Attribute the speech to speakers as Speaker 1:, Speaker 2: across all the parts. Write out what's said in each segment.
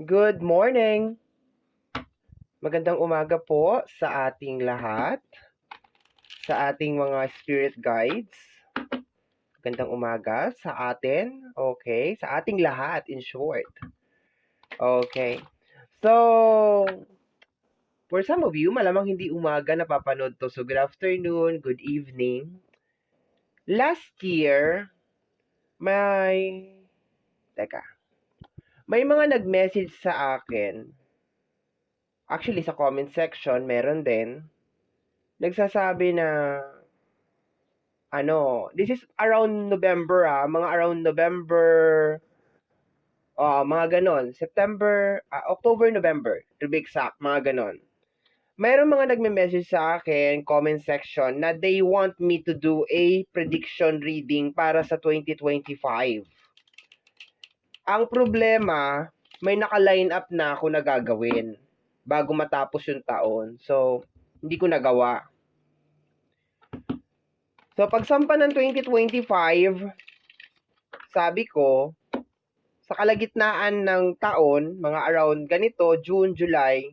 Speaker 1: Good morning! Magandang umaga po sa ating lahat, sa ating mga spirit guides. Magandang umaga sa atin, okay, sa ating lahat in short. Okay. So, for some of you, malamang hindi umaga napapanood to. So, good afternoon, good evening. Last year, may... Teka. May mga nag-message sa akin. Actually, sa comment section, meron din. Nagsasabi na, ano, this is around November ah, mga around November, ah mga ganon, September, ah, October, November, to be exact, mga ganon. Mayroon mga nagme-message sa akin, comment section, na they want me to do a prediction reading para sa 2025. Ang problema, may naka-line up na ako na gagawin bago matapos yung taon. So, hindi ko nagawa. So, pagsampa ng 2025, sabi ko, sa kalagitnaan ng taon, mga around ganito, June, July,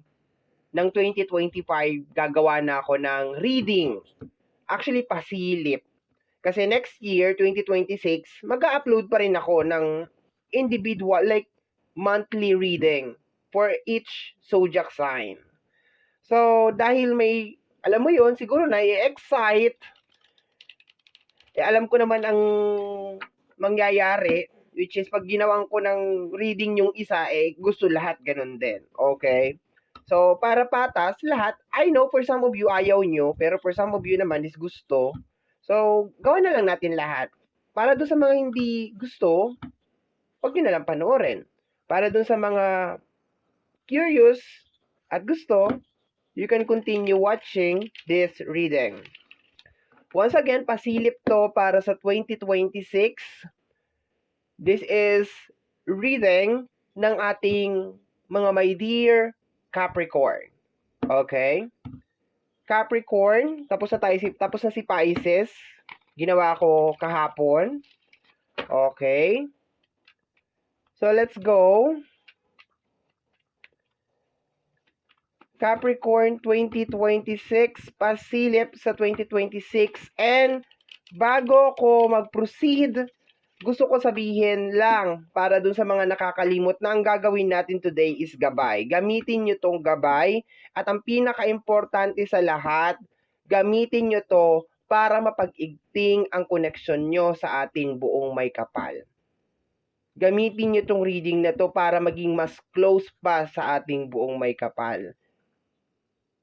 Speaker 1: ng 2025, gagawa na ako ng reading. Actually, pasilip. Kasi next year, 2026, mag-upload pa rin ako ng individual, like monthly reading for each zodiac sign. So, dahil may, alam mo yon siguro na excite eh, alam ko naman ang mangyayari, which is pag ginawan ko ng reading yung isa, eh, gusto lahat ganun din. Okay? So, para patas, lahat, I know for some of you, ayaw nyo, pero for some of you naman is gusto. So, gawin na lang natin lahat. Para doon sa mga hindi gusto, huwag nyo na lang panoorin. Para doon sa mga curious at gusto, you can continue watching this reading. Once again, pasilip to para sa 2026. This is reading ng ating mga my dear Capricorn. Okay? Capricorn, tapos na tayo tapos na si Pisces. Ginawa ko kahapon. Okay? So let's go. Capricorn 2026, pasilip sa 2026. And bago ko mag-proceed, gusto ko sabihin lang para dun sa mga nakakalimot na ang gagawin natin today is gabay. Gamitin nyo tong gabay at ang pinaka-importante sa lahat, gamitin nyo to para mapag-igting ang koneksyon nyo sa ating buong may kapal. Gamitin nyo tong reading na to para maging mas close pa sa ating buong may kapal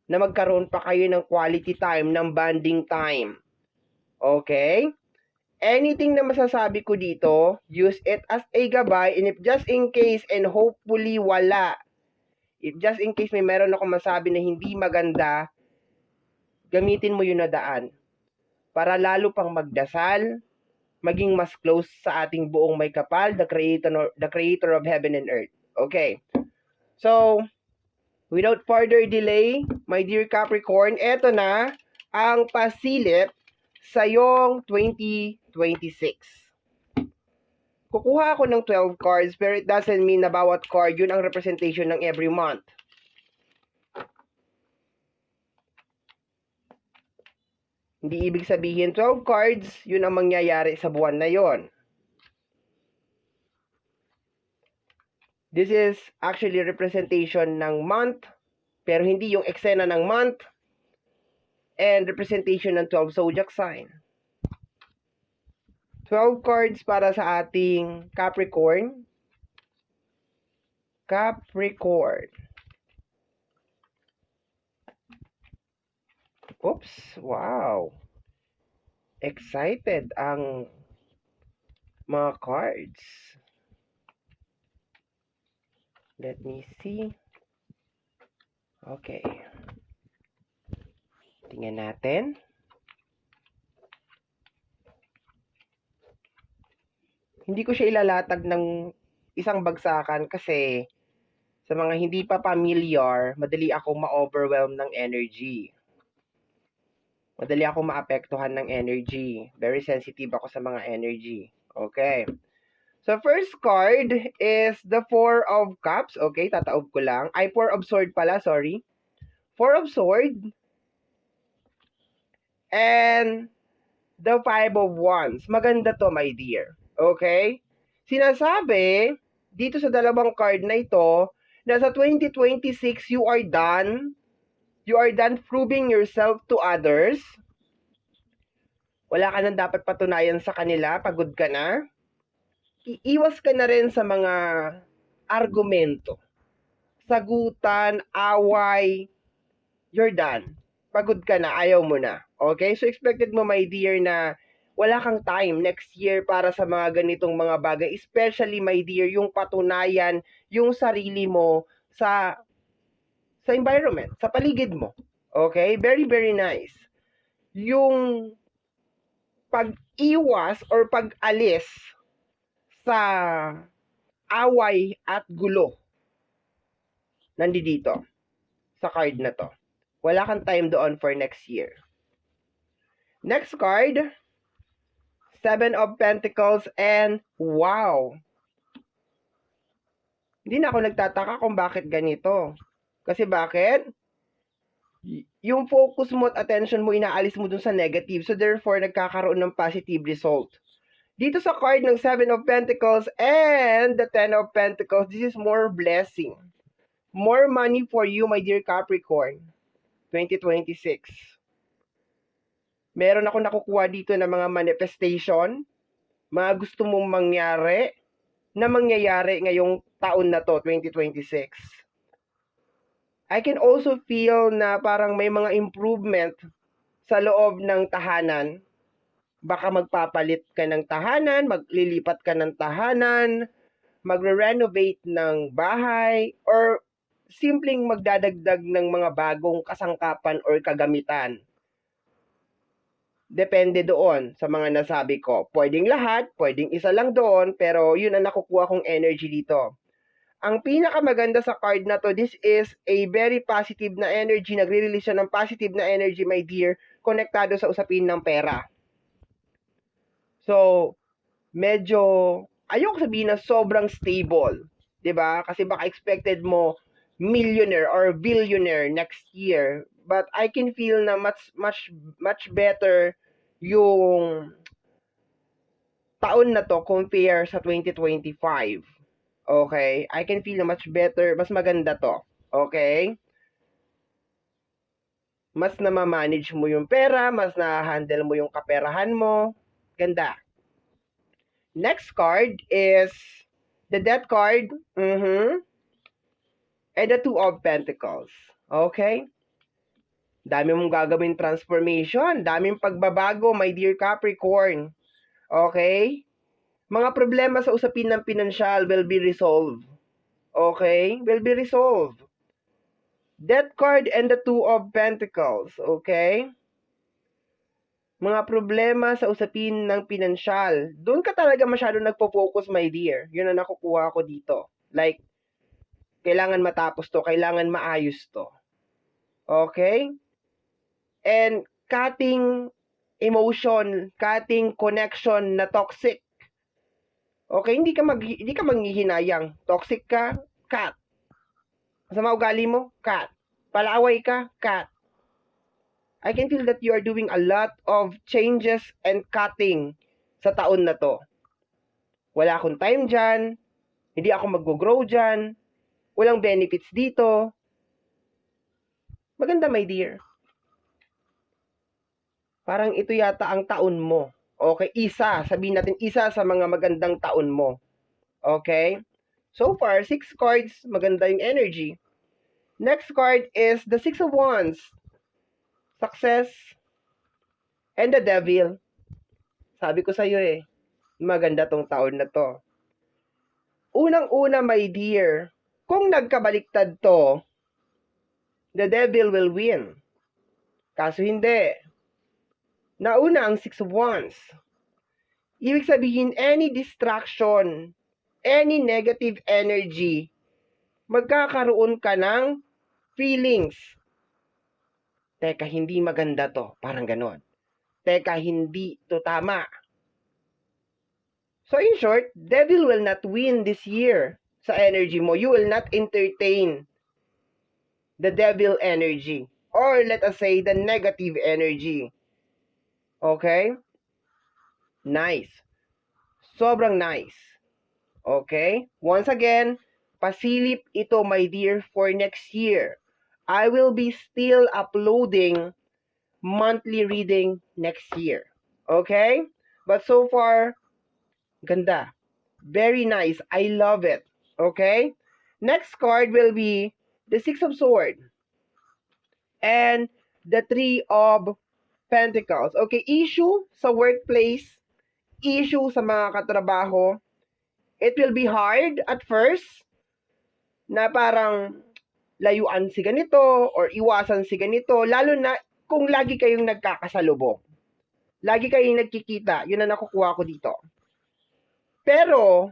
Speaker 1: na magkaroon pa kayo ng quality time, ng bonding time. Okay? Anything na masasabi ko dito, use it as a gabay and if just in case and hopefully wala, if just in case may meron ako masabi na hindi maganda, gamitin mo yun na daan. Para lalo pang magdasal, maging mas close sa ating buong may kapal, the creator, the creator of heaven and earth. Okay. So, Without further delay, my dear Capricorn, eto na ang pasilip sa iyong 2026. Kukuha ako ng 12 cards pero it doesn't mean na bawat card yun ang representation ng every month. Hindi ibig sabihin 12 cards, yun ang mangyayari sa buwan na yon. This is actually representation ng month, pero hindi yung eksena ng month, and representation ng 12 zodiac sign. 12 cards para sa ating Capricorn. Capricorn. Oops, wow. Excited ang mga cards. Let me see. Okay. Tingnan natin. Hindi ko siya ilalatag ng isang bagsakan kasi sa mga hindi pa familiar, madali akong ma-overwhelm ng energy. Madali akong maapektuhan ng energy. Very sensitive ako sa mga energy. Okay. So, first card is the Four of Cups. Okay, tataob ko lang. Ay, Four of Sword pala, sorry. Four of Sword. And the Five of Wands. Maganda to, my dear. Okay? Sinasabi, dito sa dalawang card na ito, na sa 2026, you are done. You are done proving yourself to others. Wala ka nang dapat patunayan sa kanila. Pagod ka na. Iiwas ka na rin sa mga argumento. Sagutan, away. You're done. Pagod ka na. Ayaw mo na. Okay? So, expected mo, my dear, na wala kang time next year para sa mga ganitong mga bagay. Especially, my dear, yung patunayan yung sarili mo sa sa environment, sa paligid mo. Okay? Very, very nice. Yung pag-iwas or pag-alis sa away at gulo nandito sa card na to. Wala kang time doon for next year. Next card, Seven of Pentacles and wow! Hindi na ako nagtataka kung bakit ganito. Kasi bakit? Yung focus mo at attention mo, inaalis mo dun sa negative. So therefore, nagkakaroon ng positive result. Dito sa card ng Seven of Pentacles and the Ten of Pentacles, this is more blessing. More money for you, my dear Capricorn. 2026. Meron ako nakukuha dito ng mga manifestation, mga gusto mong mangyari, na mangyayari ngayong taon na to, 2026. I can also feel na parang may mga improvement sa loob ng tahanan. Baka magpapalit ka ng tahanan, maglilipat ka ng tahanan, magre-renovate ng bahay, or simpleng magdadagdag ng mga bagong kasangkapan or kagamitan. Depende doon sa mga nasabi ko. Pwedeng lahat, pwedeng isa lang doon, pero yun ang nakukuha kong energy dito. Ang pinakamaganda sa card na to, this is a very positive na energy. Nagre-release siya ng positive na energy, my dear, konektado sa usapin ng pera. So, medyo, ayoko sabihin na sobrang stable. 'di ba? Kasi baka expected mo millionaire or billionaire next year. But I can feel na much, much, much better yung taon na to compare sa 2025. Okay? I can feel na much better, mas maganda to. Okay? Mas na-manage mo yung pera, mas na-handle mo yung kaperahan mo. Ganda. Next card is the death card. Mhm. And the two of pentacles. Okay? Dami mong gagawin transformation. Daming pagbabago, my dear Capricorn. Okay? Mga problema sa usapin ng pinansyal will be resolved. Okay? Will be resolved. Death card and the two of pentacles. Okay? Mga problema sa usapin ng pinansyal. Doon ka talaga masyado nagpo-focus, my dear. Yun ang nakukuha ko dito. Like, kailangan matapos to, kailangan maayos to. Okay? And cutting emotion, cutting connection na toxic. Okay, hindi ka mag hindi ka manghihinayang. Toxic ka, cut. Masama ugali mo, cut. Palaway ka, cut. I can feel that you are doing a lot of changes and cutting sa taon na to. Wala akong time dyan, hindi ako mag-grow dyan, walang benefits dito. Maganda, my dear. Parang ito yata ang taon mo. Okay, isa, sabihin natin isa sa mga magandang taon mo. Okay? So far, six cards, maganda yung energy. Next card is the Six of Wands. Success and the Devil. Sabi ko sa'yo eh, maganda tong taon na to. Unang-una, my dear, kung nagkabaliktad to, the devil will win. Kaso hindi. Nauna ang Six of Wands. Ibig sabihin, any distraction, any negative energy, magkakaroon ka ng feelings. Teka, hindi maganda to. Parang ganon. Teka, hindi to tama. So in short, devil will not win this year sa energy mo. You will not entertain the devil energy or let us say the negative energy. Okay? Nice. Sobrang nice. Okay? Once again, pasilip ito my dear for next year. I will be still uploading monthly reading next year. Okay? But so far, ganda. Very nice. I love it. Okay? Next card will be the Six of Swords and the Three of Pentacles. Okay, issue sa workplace, issue sa mga katrabaho. It will be hard at first na parang layuan si ganito or iwasan si ganito, lalo na kung lagi kayong nagkakasalubong. Lagi kayong nagkikita, yun ang nakukuha ko dito. Pero,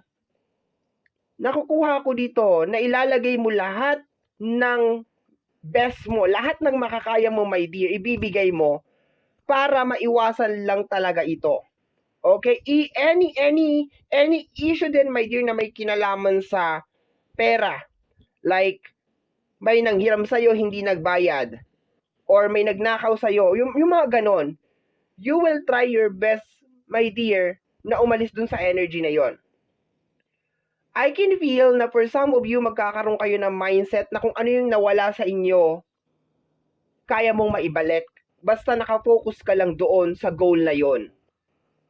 Speaker 1: nakukuha ko dito na ilalagay mo lahat ng best mo, lahat ng makakaya mo, my dear, ibibigay mo para maiwasan lang talaga ito. Okay? I, any, any, any issue din, my dear, na may kinalaman sa pera. Like, may nanghiram sa'yo, hindi nagbayad. Or may nagnakaw sa'yo. Yung, yung mga ganon. You will try your best, my dear, na umalis dun sa energy na yon. I can feel na for some of you, magkakaroon kayo ng mindset na kung ano yung nawala sa inyo, kaya mong maibalik. Basta nakafocus ka lang doon sa goal na yon.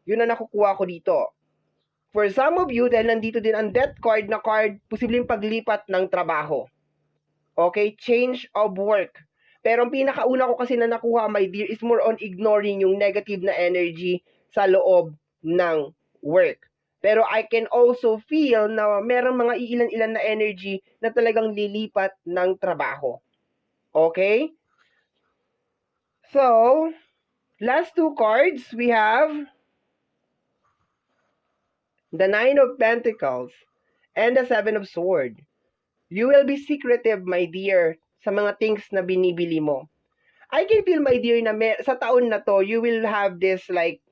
Speaker 1: Yun ang nakukuha ko dito. For some of you, dahil nandito din ang death card na card, posibleng paglipat ng trabaho. Okay? Change of work. Pero ang pinakauna ko kasi na nakuha, my dear, is more on ignoring yung negative na energy sa loob ng work. Pero I can also feel na merong mga iilan-ilan na energy na talagang lilipat ng trabaho. Okay? So, last two cards, we have the Nine of Pentacles and the Seven of Swords. You will be secretive, my dear, sa mga things na binibili mo. I can feel, my dear, na may, sa taon na to, you will have this like,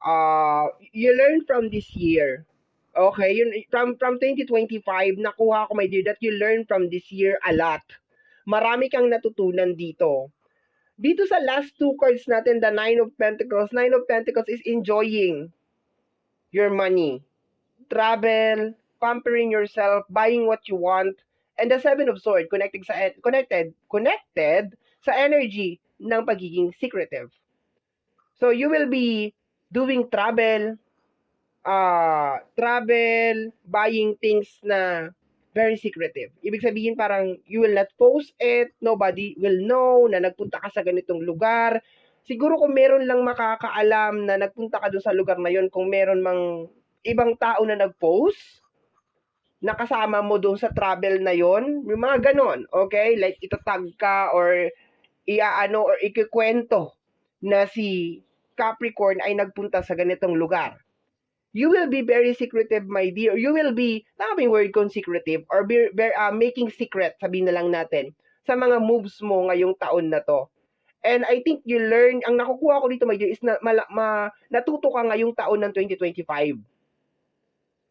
Speaker 1: uh, you learn from this year. Okay, yun, from, from 2025, nakuha ko, my dear, that you learn from this year a lot. Marami kang natutunan dito. Dito sa last two cards natin, the Nine of Pentacles, Nine of Pentacles is enjoying your money. Travel, pampering yourself, buying what you want, and the Seven of Swords, connected sa, connected, connected sa energy ng pagiging secretive. So, you will be doing travel, uh, travel, buying things na very secretive. Ibig sabihin parang you will not post it, nobody will know na nagpunta ka sa ganitong lugar. Siguro kung meron lang makakaalam na nagpunta ka doon sa lugar na yon, kung meron mang ibang tao na nag-post, nakasama mo doon sa travel na yon, yung mga ganon, okay? Like itatag ka or iaano or ikikwento na si Capricorn ay nagpunta sa ganitong lugar. You will be very secretive, my dear. You will be, tama ba yung word kong secretive? Or be, be, uh, making secret, sabihin na lang natin, sa mga moves mo ngayong taon na to. And I think you learn, ang nakukuha ko dito, my dear, is na, ma, ma, natuto ka ngayong taon ng 2025.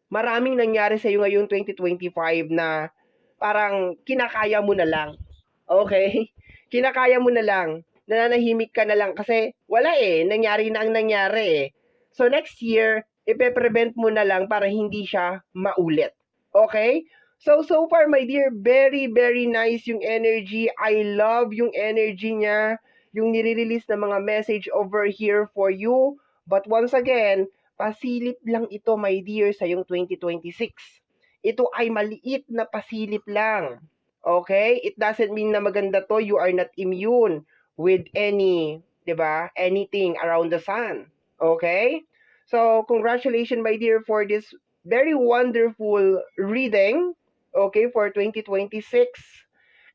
Speaker 1: Maraming nangyari sa iyo ngayong 2025 na parang kinakaya mo na lang. Okay? Kinakaya mo na lang. Nananahimik ka na lang kasi wala eh. Nangyari na ang nangyari eh. So next year, ipe-prevent mo na lang para hindi siya maulit. Okay? So, so far, my dear, very, very nice yung energy. I love yung energy niya, yung nire-release na mga message over here for you. But once again, pasilip lang ito, my dear, sa yung 2026. Ito ay maliit na pasilip lang. Okay? It doesn't mean na maganda to, you are not immune with any, 'di ba? Anything around the sun. Okay? So, congratulations, my dear, for this very wonderful reading, okay, for 2026.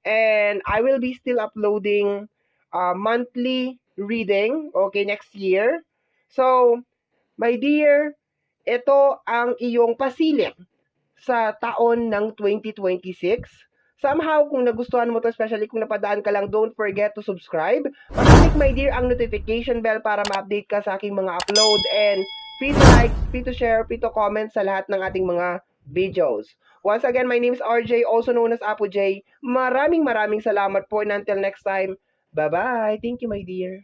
Speaker 1: And I will be still uploading uh, monthly reading, okay, next year. So, my dear, ito ang iyong pasilip sa taon ng 2026. Somehow, kung nagustuhan mo to, especially kung napadaan ka lang, don't forget to subscribe. Pakiclick, my dear, ang notification bell para ma-update ka sa aking mga upload. And free to like, free to share, free to comment sa lahat ng ating mga videos. Once again, my name is RJ, also known as Apo J. Maraming maraming salamat po and until next time, bye-bye. Thank you, my dear.